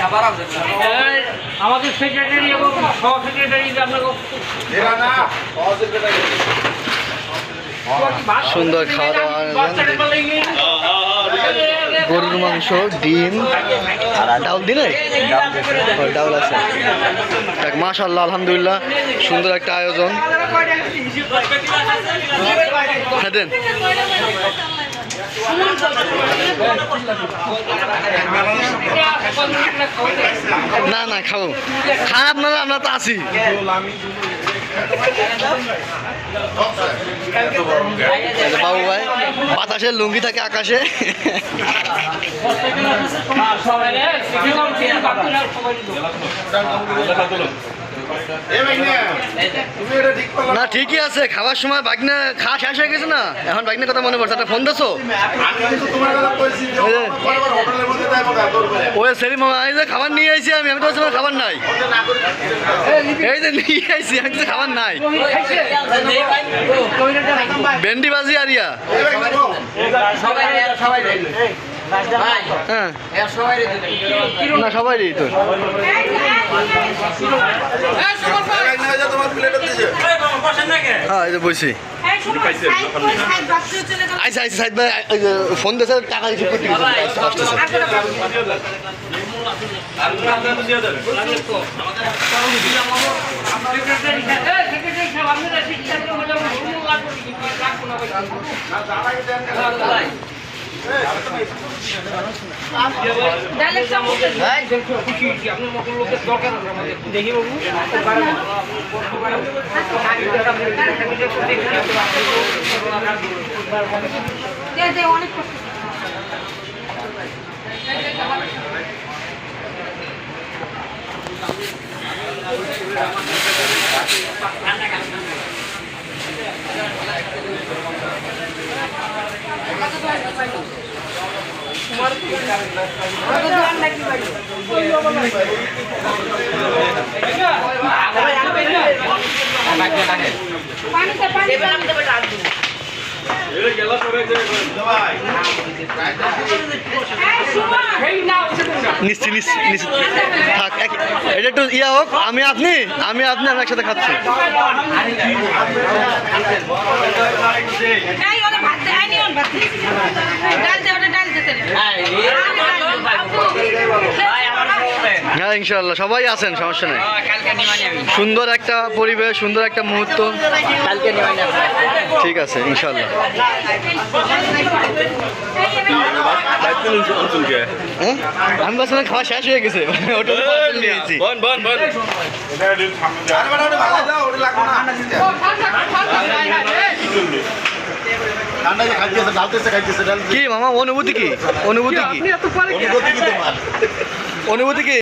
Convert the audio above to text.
এই, আমাদের সেক্রেটারি এবং সহ সেক্রেটারি সুন্দর খাওয়া দাওয়া আয়োজন। গরুর মাংস ডিম। ডাউল দিলে? ডাউল আছে। দেখ মাশাল্লাহ আলহামদুলিল্লাহ সুন্দর একটা আয়োজন। হ্যাঁ দেন। না না খাব। খারাপ না আমরা তো আছি। বাবু ভাই বাতাসের লুঙ্গি থাকে আকাশে। না ঠিকই আছে খাবার সময় বাগনা খাওয়া শেষ হয়ে গেছে না এখন বাগনের কথা মনে পড়ছে একটা ফোন দেছো ওই সেরি মামা এই যে খাবার নিয়ে আইছি আমি আমি তো আমার খাবার নাই এই যে নিয়ে আইছি আমি তো খাবার নাই ভেন্ডি বাজি আর ইয়া হ্যাঁ না সবাই তো হ্যাঁ এই যে আইসা সাইড ভাই ফোন দিয়েছে টাকা রিসিভ করতে গেছে। আসতেছে। দেখি বাবু অনেক কষ্ট পানিতে এটা একটু ইয়া হোক আমি আপনি আমি আপনি আমরা একসাথে খাচ্ছি। হ্যাঁ ইনশাল্লাহ সবাই আছেন সমস্যা নেই। সুন্দর একটা পরিবেশ সুন্দর একটা মুহূর্ত। ঠিক আছে ইনশাল্লাহ হ্যাঁ? আমি ভাবছিলাম খাওয়া শেষ হয়ে গেছে। ওটা তো parcel নিয়েছি। কি মামা অনুভূতি কি? অনুভূতি কি? অনুভূতি কি?